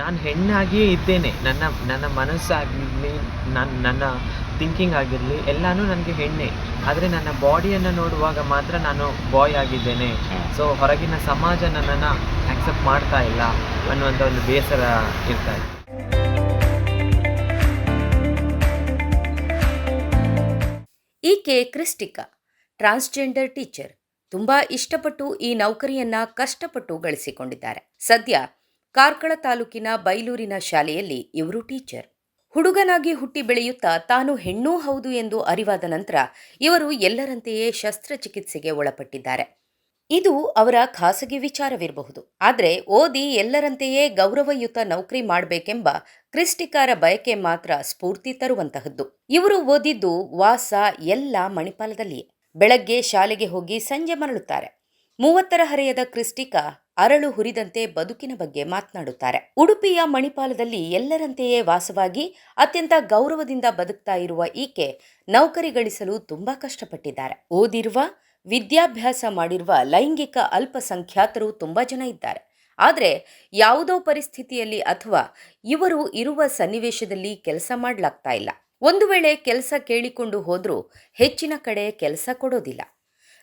ನಾನು ಹೆಣ್ಣಾಗಿಯೇ ಇದ್ದೇನೆ. ನನ್ನ ನನ್ನ ಮನಸ್ಸಾಗಿರಲಿ ನನ್ನ ನನ್ನ ಥಿಂಕಿಂಗ್ ಆಗಿರಲಿ ಎಲ್ಲನೂ ನನಗೆ ಹೆಣ್ಣೆ. ಆದರೆ ನನ್ನ ಬಾಡಿಯನ್ನು ನೋಡುವಾಗ ಮಾತ್ರ ನಾನು ಬಾಯ್ ಆಗಿದ್ದೇನೆ. ಸೊ ಹೊರಗಿನ ಸಮಾಜ ನನ್ನನ್ನು ಆಕ್ಸೆಪ್ಟ್ ಮಾಡ್ತಾ ಇಲ್ಲ ಅನ್ನುವಂಥ ಒಂದು ಬೇಸರ ಇರ್ತಾ ಇದೆ. ಈಕೆ ಕ್ರಿಸ್ಟಿಕಾ ಟ್ರಾನ್ಸ್ಜೆಂಡರ್ ಟೀಚರ್. ತುಂಬಾ ಇಷ್ಟಪಟ್ಟು ಈ ನೌಕರಿಯನ್ನ ಕಷ್ಟಪಟ್ಟು ಗಳಿಸಿಕೊಂಡಿದ್ದಾರೆ. ಸದ್ಯ ಕಾರ್ಕಳ ತಾಲೂಕಿನ ಬೈಲೂರಿನ ಶಾಲೆಯಲ್ಲಿ ಇವರು ಟೀಚರ್. ಹುಡುಗನಾಗಿ ಹುಟ್ಟಿ ಬೆಳೆಯುತ್ತಾ ತಾನು ಹೆಣ್ಣೂ ಹೌದು ಎಂದು ಅರಿವಾದ ನಂತರ ಇವರು ಎಲ್ಲರಂತೆಯೇ ಶಸ್ತ್ರಚಿಕಿತ್ಸೆಗೆ ಒಳಪಟ್ಟಿದ್ದಾರೆ. ಇದು ಅವರ ಖಾಸಗಿ ವಿಚಾರವಿರಬಹುದು. ಆದರೆ ಓದಿ ಎಲ್ಲರಂತೆಯೇ ಗೌರವಯುತ ನೌಕರಿ ಮಾಡಬೇಕೆಂಬ ಕ್ರಿಸ್ಟಿಕಾರ ಬಯಕೆ ಮಾತ್ರ ಸ್ಫೂರ್ತಿ ತರುವಂತಹದ್ದು. ಇವರು ಓದಿದ್ದು ವಾಸ ಎಲ್ಲ ಮಣಿಪಾಲದಲ್ಲಿಯೇ. ಬೆಳಗ್ಗೆ ಶಾಲೆಗೆ ಹೋಗಿ ಸಂಜೆ ಮರಳುತ್ತಾರೆ. ಮೂವತ್ತರ ಹರೆಯದ ಕ್ರಿಸ್ಟಿಕಾ ಅರಳು ಹುರಿದಂತೆ ಬದುಕಿನ ಬಗ್ಗೆ ಮಾತನಾಡುತ್ತಾರೆ. ಉಡುಪಿಯ ಮಣಿಪಾಲದಲ್ಲಿ ಎಲ್ಲರಂತೆಯೇ ವಾಸವಾಗಿ ಅತ್ಯಂತ ಗೌರವದಿಂದ ಬದುಕ್ತಾ ಇರುವ ಈಕೆ ನೌಕರಿ ಗಳಿಸಲು ತುಂಬಾ ಕಷ್ಟಪಟ್ಟಿದ್ದಾರೆ. ಓದಿರುವ, ವಿದ್ಯಾಭ್ಯಾಸ ಮಾಡಿರುವ ಲೈಂಗಿಕ ಅಲ್ಪಸಂಖ್ಯಾತರು ತುಂಬಾ ಜನ ಇದ್ದಾರೆ. ಆದರೆ ಯಾವುದೋ ಪರಿಸ್ಥಿತಿಯಲ್ಲಿ ಅಥವಾ ಇವರು ಇರುವ ಸನ್ನಿವೇಶದಲ್ಲಿ ಕೆಲಸ ಮಾಡಲಾಗ್ತಾ ಇಲ್ಲ. ಒಂದು ವೇಳೆ ಕೆಲಸ ಕೇಳಿಕೊಂಡು ಹೋದರೂ ಹೆಚ್ಚಿನ ಕಡೆ ಕೆಲಸ ಕೊಡೋದಿಲ್ಲ.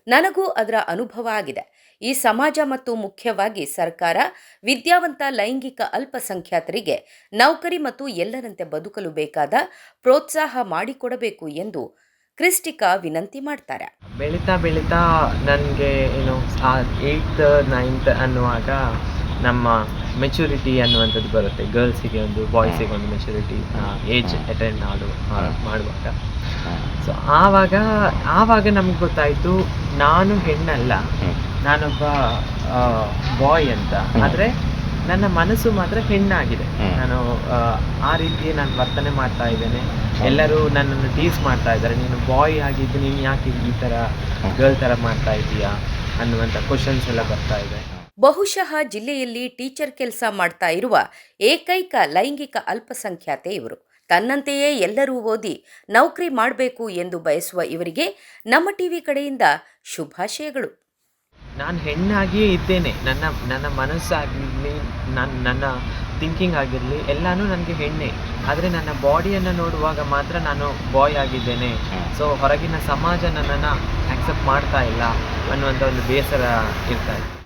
ನನಗೂ ಅದರ ಅನುಭವ ಆಗಿದೆ. ಈ ಸಮಾಜ ಮತ್ತು ಮುಖ್ಯವಾಗಿ ಸರ್ಕಾರ ವಿದ್ಯಾವಂತ, ಲೈಂಗಿಕ ಅಲ್ಪಸಂಖ್ಯಾತರಿಗೆ ನೌಕರಿ ಮತ್ತು ಎಲ್ಲರಂತೆ ಬದುಕಲು ಬೇಕಾದ ಪ್ರೋತ್ಸಾಹ ಮಾಡಿಕೊಡಬೇಕು ಎಂದು ಕ್ರಿಸ್ಟಿಕಾ ವಿನಂತಿ ಮಾಡ್ತಾರೆ. ಬೆಳೀತಾ ಬೆಳೀತಾ ನನಗೆ ಏನು ಏಯ್ತ್ ನೈನ್ತ್ ಅನ್ನುವಾಗ ನಮ್ಮ ಮೆಚುರಿಟಿ ಅನ್ನುವಂಥದ್ದು ಬರುತ್ತೆ. ಗರ್ಲ್ಸಿಗೆ ಒಂದು ಬಾಯ್ಸಿಗೆ ಒಂದು ಮೆಚುರಿಟಿ ಏಜ್ ಅಟೆಂಡ್ ಆಡು ಮಾಡುವಾಗ. ಸೊ ಆವಾಗ ಆವಾಗ ನಮ್ಗೆ ಗೊತ್ತಾಯಿತು ನಾನು ಹೆಣ್ಣಲ್ಲ. ನಾನೊಬ್ಬ ಬಾಯ್ ಅಂತ. ಆದರೆ ನನ್ನ ಮನಸ್ಸು ಮಾತ್ರ ಹೆಣ್ಣಾಗಿದೆ. ನಾನು ಆ, ಆ ರೀತಿ ನಾನು ವರ್ತನೆ ಮಾಡ್ತಾ ಇದ್ದೇನೆ. ಎಲ್ಲರೂ ನನ್ನನ್ನು ಟೀಸ್ ಮಾಡ್ತಾ ಇದ್ದಾರೆ. ನೀನು ಬಾಯ್ ಆಗಿದ್ದು ನೀನು ಯಾಕೆ ಈ ಥರ ಗರ್ಲ್ ಥರ ಮಾಡ್ತಾ ಇದ್ದೀಯಾ ಅನ್ನುವಂಥ ಕ್ವಶನ್ಸ್ ಎಲ್ಲ ಬರ್ತಾ ಇದೆ. ಬಹುಶಃ ಜಿಲ್ಲೆಯಲ್ಲಿ ಟೀಚರ್ ಕೆಲಸ ಮಾಡ್ತಾ ಇರುವ ಏಕೈಕ ಲೈಂಗಿಕ ಅಲ್ಪಸಂಖ್ಯಾತೆ ಇವರು. ತನ್ನಂತೆಯೇ ಎಲ್ಲರೂ ಓದಿ ನೌಕರಿ ಮಾಡಬೇಕು ಎಂದು ಬಯಸುವ ಇವರಿಗೆ ನಮ್ಮ ಟಿವಿ ಕಡೆಯಿಂದ ಶುಭಾಶಯಗಳು. ನಾನು ಹೆಣ್ಣಾಗಿಯೇ ಇದ್ದೇನೆ. ನನ್ನ ನನ್ನ ಮನಸ್ಸಾಗಿರಲಿ ನನ್ನ ನನ್ನ ಥಿಂಕಿಂಗ್ ಆಗಿರಲಿ, ಎಲ್ಲನೂ ನನಗೆ ಹೆಣ್ಣೆ. ಆದರೆ ನನ್ನ ಬಾಡಿಯನ್ನು ನೋಡುವಾಗ ಮಾತ್ರ ನಾನು ಬಾಯ್ ಆಗಿದ್ದೇನೆ. ಸೊ ಹೊರಗಿನ ಸಮಾಜ ನನ್ನನ್ನು ಆಕ್ಸೆಪ್ಟ್ ಮಾಡ್ತಾ ಇಲ್ಲ ಅನ್ನುವಂಥ ಒಂದು ಬೇಸರ ಇರ್ತಾ ಇದೆ.